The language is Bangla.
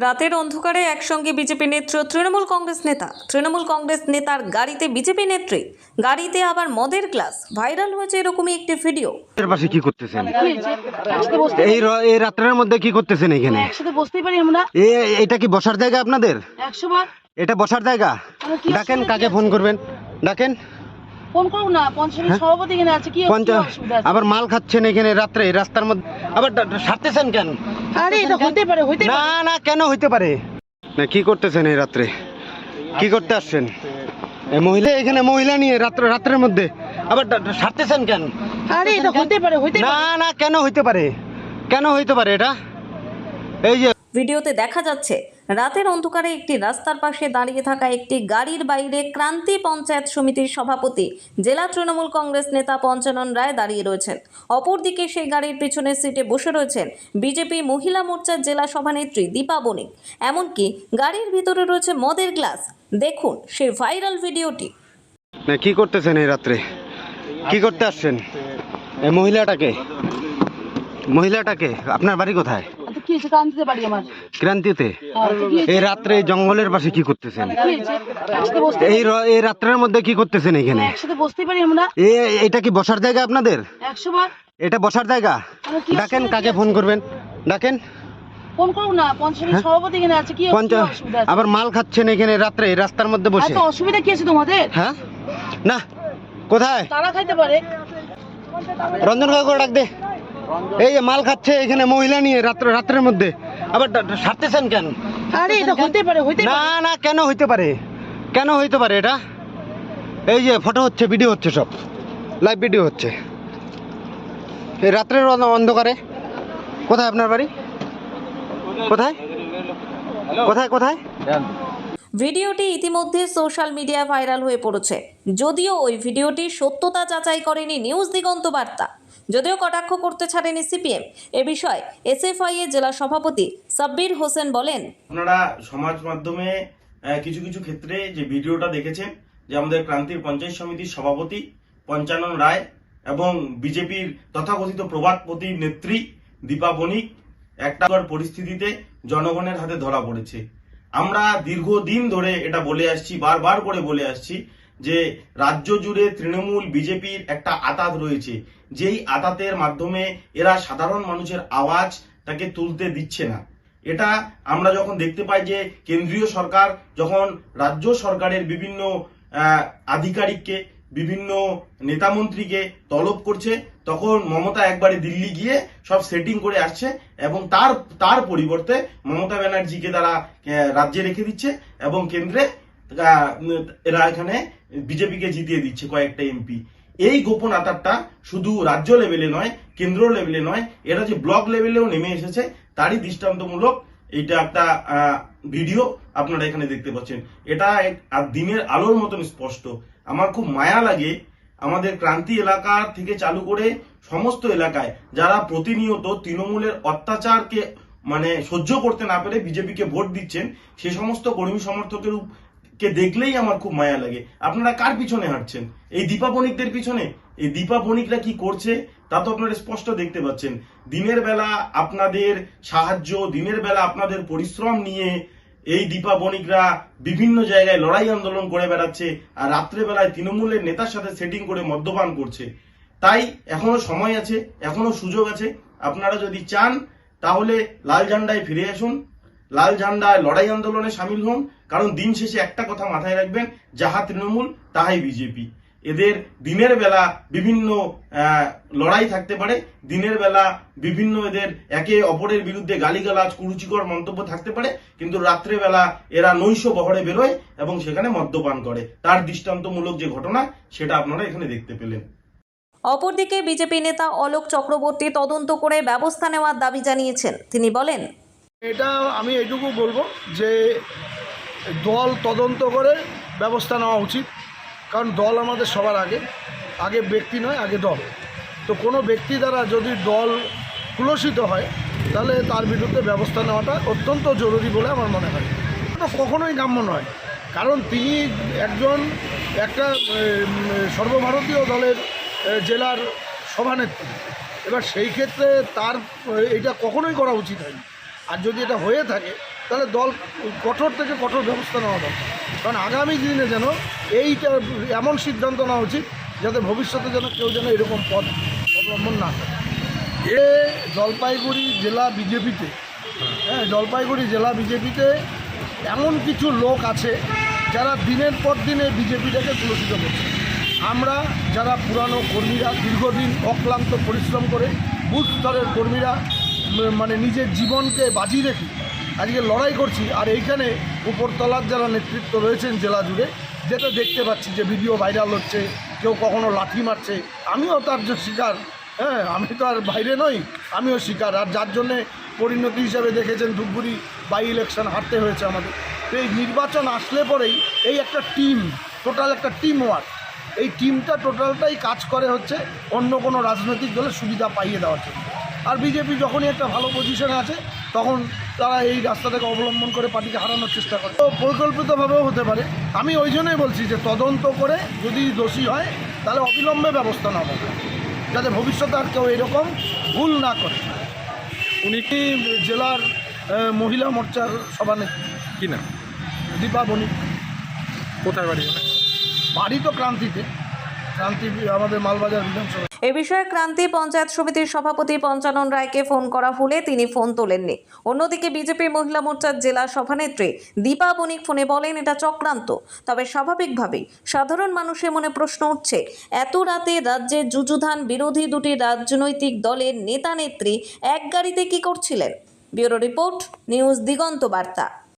রাতের অন্ধকারে একসঙ্গে বিজেপি নেত্র তৃণমূল কংগ্রেস নেতা তৃণমূল কংগ্রেস নেতার গাড়িতে বিজেপি নেত্রী গাড়িতে আবার মদের গ্লাস ভাইরাল হয়েছে এরকমই একটি ভিডিও। এর পাশে কি করতেছেন? একসাথে বসতে এই র- এই রাত্রের মধ্যে কি করতেছেন এখানে? একসাথে বসতেই পারি আমরা। এ এটা কি বসার জায়গা আপনাদের? একশো বার। এটা বসার জায়গা? ডাকেন কাকে ফোন করবেন? ডাকেন। ফোন করুন না পঞ্চায়েত সভাপতি এখানে আছে কি অসুবিধা আছে? আবার মাল খাচ্ছেন এখানে রাত্রে রাস্তার মধ্যে। আবার ডা- ডা- সারতেছেন কেন? আরে এটা হতে পারে হতে না পারে। না কেন হইতে পারে? না কি করতেছেন এই রাত্রে? কি করতে আসছেন? এই মহিলা এখানে মহিলা নিয়ে রাত্র রাত্রের মধ্যে। আবার ডা- ডা- সারতেছেন কেন? আরে এটা হতে পারে হতে না পারে। না কেন হইতে পারে? কেন হইতে পারে এটা? এই যে ভিডিওতে দেখা যাচ্ছে রাতের অন্ধকারে একটি রাস্তার পাশে দাঁড়িয়ে থাকা একটি গাড়ির বাইরে ক্রান্তি পঞ্চায়েত সমিতির সভাপতি, জেলা তৃণমূল কংগ্রেস নেতা পঞ্চানন রায় দাঁড়িয়ে রয়েছেন। অপরদিকে সেই গাড়ির পিছনের সিটে বসে রয়েছেন বিজেপি মহিলা মোর্চার জেলা সভানেত্রী দীপা বণিক। এমনকি গাড়ির ভিতরে রয়েছে মদের গ্লাস। দেখুন সেই ভাইরাল ভিডিওটি। কি করতেছেন এই রাত্রে? কি করতে আসছেন? মহিলাটাকে? মহিলাটাকে? আপনার বাড়ি কোথায়? আমার। ক্রান্তিতে? হয়েছে? এই রাত্রে জঙ্গলের পাশে কি করতেছেন? একসাথে বসতে এই র- এই রাত্রের মধ্যে কি করতেছেন এখানে? একসাথে বসতেই পারি আমরা। এ এটা কি বসার জায়গা আপনাদের? একশো বার। এটা বসার জায়গা? আমরা কি ডাকেন অসুবিধা কাকে ফোন করবেন? ডাকেন। ফোন না পঞ্চায়েত হ্যাঁ? সভাপতি এখানে আছে কি কি অসুবিধা আছে? আবার মাল খাচ্ছেন এখানে রাত্রে এই রাস্তার মধ্যে বসে। এত অসুবিধা কি আছে তোমাদের? হ্যাঁ? না কোথায়? তারা খাইতে পারে। রঞ্জন কাকু ডাক দে। এই যে মাল খাচ্ছে এখানে মহিলা নিয়ে রাত্র রাত্রের মধ্যে। আবার সারতেছেন কেন? আরে এটা হতে পারে হতে না পারে। না কেন হইতে পারে? কেন হইতে পারে এটা? এই যে ফটো হচ্ছে ভিডিও হচ্ছে সব। লাইভ ভিডিও হচ্ছে। এই রাত্রের অন্ধকারে। কোথায় আপনার বাড়ি? কোথায়? কোথায় কোথায়? ভিডিওটি ইতিমধ্যে সোশ্যাল মিডিয়ায় ভাইরাল হয়ে পড়েছে। যদিও ওই ভিডিওটির সত্যতা যাচাই করেনি নিউজ দিগন্ত বার্তা। যদিও কটাক্ষ করতে ছাড়েনি সিপিএম। এ বিষয়ে এসএফআই এর জেলা সভাপতি সাব্বির হোসেন বলেন, আপনারা সমাজ মাধ্যমে কিছু কিছু ক্ষেত্রে যে ভিডিওটা দেখেছেন, যে আমাদের ক্রান্তির পঞ্চায়েত সমিতির সভাপতি পঞ্চানন রায় এবং বিজেপির তথাকথিত প্রবাদপতি নেত্রী দীপা বণিক, একটা পরিস্থিতিতে জনগণের হাতে ধরা পড়েছে। আমরা দীর্ঘদিন ধরে এটা বলে আসছি, বারবার করে বলে আসছি যে রাজ্য জুড়ে তৃণমূল, বিজেপির একটা আতাত রয়েছে। যেই আতাতের মাধ্যমে এরা সাধারণ মানুষের আওয়াজ তাকে তুলতে দিচ্ছে না। এটা আমরা যখন দেখতে পাই যে কেন্দ্রীয় সরকার যখন রাজ্য সরকারের বিভিন্ন আধিকারিককে, বিভিন্ন নেতামন্ত্রীকে তলব করছে তখন মমতা একবারে দিল্লি গিয়ে সব সেটিং করে আসছে এবং তার তার পরিবর্তে মমতা ব্যানার্জিকে তারা রাজ্যে রেখে দিচ্ছে এবং কেন্দ্রে এরা এখানে বিজেপিকে জিতিয়ে দিচ্ছে কয়েকটা এমপি এই গোপন আতারটা শুধু রাজ্য লেভেলে নয়, কেন্দ্র লেভেলে নয় এটা যে ব্লক লেভেলেও নেমে এসেছে তারই দৃষ্টান্তমূলক এইটা একটা ভিডিও আপনারা এখানে দেখতে পাচ্ছেন। এটা দিনের আলোর মতন স্পষ্ট। আমার খুব মায়া লাগে আমাদের ক্রান্তি এলাকা থেকে চালু করে সমস্ত এলাকায় যারা প্রতিনিয়ত তৃণমূলের অত্যাচারকে মানে সহ্য করতে না পেরে বিজেপিকে ভোট দিচ্ছেন, সে সমস্ত কর্মী সমর্থকের কে দেখলেই আমার খুব মায়া লাগে। আপনারা কার পিছনে হাঁটছেন? এই দীপা বণিকদের পিছনে? এই দীপা বণিকরা কি করছে? তা তো আপনারা স্পষ্ট দেখতে পাচ্ছেন। দিনের বেলা আপনাদের সাহায্য, দিনের বেলা আপনাদের পরিশ্রম নিয়ে এই দীপা বণিকরা বিভিন্ন জায়গায় লড়াই আন্দোলন করে বেড়াচ্ছে আর রাত্রেবেলায় তৃণমূলের নেতার সাথে সেটিং করে মদ্যপান করছে। তাই এখনও সময় আছে, এখনও সুযোগ আছে। আপনারা যদি চান, তাহলে লাল ঝান্ডায় ফিরে আসুন। লাল ঝান্ডায় লড়াই আন্দোলনে সামিল হন। কারণ দিন শেষে একটা কথা মাথায় রাখবেন, যাহা তৃণমূল, তাহাই বিজেপি। এদের দিনের বেলা বিভিন্ন লড়াই থাকতে পারে দিনের বেলা বিভিন্ন এদের একে অপরের বিরুদ্ধে গালিগালাজ কুরুচিকর মন্তব্য থাকতে পারে কিন্তু রাত্রেবেলা এরা নৈশ বহরে বেরোয় এবং সেখানে মদ্যপান করে। তার দৃষ্টান্তমূলক যে ঘটনা সেটা আপনারা এখানে দেখতে পেলেন। অপরদিকে বিজেপি নেতা অলোক চক্রবর্তী তদন্ত করে ব্যবস্থা নেওয়ার দাবি জানিয়েছেন। তিনি বলেন এটা আমি এটুকু বলব যে দল তদন্ত করে ব্যবস্থা নেওয়া উচিত। কারণ দল আমাদের সবার আগে আগে ব্যক্তি নয়, আগে দল। তো কোনো ব্যক্তি দ্বারা যদি দল কুলসিত হয়, তাহলে তার বিরুদ্ধে ব্যবস্থা নেওয়াটা অত্যন্ত জরুরি বলে আমার মনে হয়। এটা কখনোই কাম্য নয়। কারণ তিনি একজন, একটা সর্বভারতীয় দলের জেলার সভানেত্রী। এবার সেই ক্ষেত্রে তার এটা কখনোই করা উচিত হয়নি। আর যদি এটা হয়ে থাকে তাহলে দল কঠোর থেকে কঠোর ব্যবস্থা নেওয়া দরকার। কারণ আগামী দিনে যেন এইটা এমন সিদ্ধান্ত নেওয়া উচিত যাতে ভবিষ্যতে যেন কেউ যেন এরকম পথ অবলম্বন না করে। এ জলপাইগুড়ি জেলা বিজেপিতে হ্যাঁ জলপাইগুড়ি জেলা বিজেপিতে এমন কিছু লোক আছে যারা দিনের পর দিনে বিজেপিটাকে কুলসিত করছে। আমরা যারা পুরানো কর্মীরা দীর্ঘদিন অক্লান্ত পরিশ্রম করে বুথ স্তরের কর্মীরা মানে নিজের জীবনকে বাজি রেখে আজকে লড়াই করছি, আর এইখানে উপরতলার যারা নেতৃত্ব রয়েছেন জেলা জুড়ে যেটা দেখতে পাচ্ছি যে ভিডিও ভাইরাল হচ্ছে, কেউ কখনো লাঠি মারছে, আমিও তার যে শিকার হ্যাঁ আমি তো আর বাইরে নই, আমিও শিকার, আর যার জন্যে পরিণতি হিসাবে দেখেছেন ধূপগুড়ি বাই ইলেকশন হারতে হয়েছে আমাদের। তো এই নির্বাচন আসলে পরেই এই একটা টিম টোটাল একটা টিম ওয়ার্ক এই টিমটা টোটালটাই কাজ করে হচ্ছে অন্য কোনো রাজনৈতিক দলের সুবিধা পাইয়ে দেওয়ার জন্য। আর বিজেপি যখনই একটা ভালো পজিশনে আছে, তখন তারা এই রাস্তাটাকে অবলম্বন করে পার্টিকে হারানোর চেষ্টা করে। তো পরিকল্পিতভাবেও হতে পারে। আমি ওই জন্যই বলছি যে তদন্ত করে যদি দোষী হয় তাহলে অবিলম্বে ব্যবস্থা নেওয়া হবে। যাতে ভবিষ্যতে আর কেউ এরকম ভুল না করে। উনি কি জেলার মহিলা মোর্চার সভানেত্রী? কি না দীপা বণিক কোথায় বাড়ি? বাড়ি তো ক্রান্তিতে। এ বিষয়ে ক্রান্তি পঞ্চায়েত সমিতির সভাপতি পঞ্চানন রায়কে ফোন করা হলে তিনি ফোন তোলেননি। অন্যদিকে বিজেপি মহিলা মোর্চার জেলা সভানেত্রী দীপা বণিক ফোনে বলেন, এটা চক্রান্ত। তবে স্বাভাবিকভাবেই সাধারণ মানুষের মনে প্রশ্ন উঠছে, এত রাতে রাজ্যে যুযুধান বিরোধী দুটি রাজনৈতিক দলের নেতা নেত্রী এক গাড়িতে কি করছিলেন? ব্যুরো রিপোর্ট, নিউজ দিগন্ত বার্তা।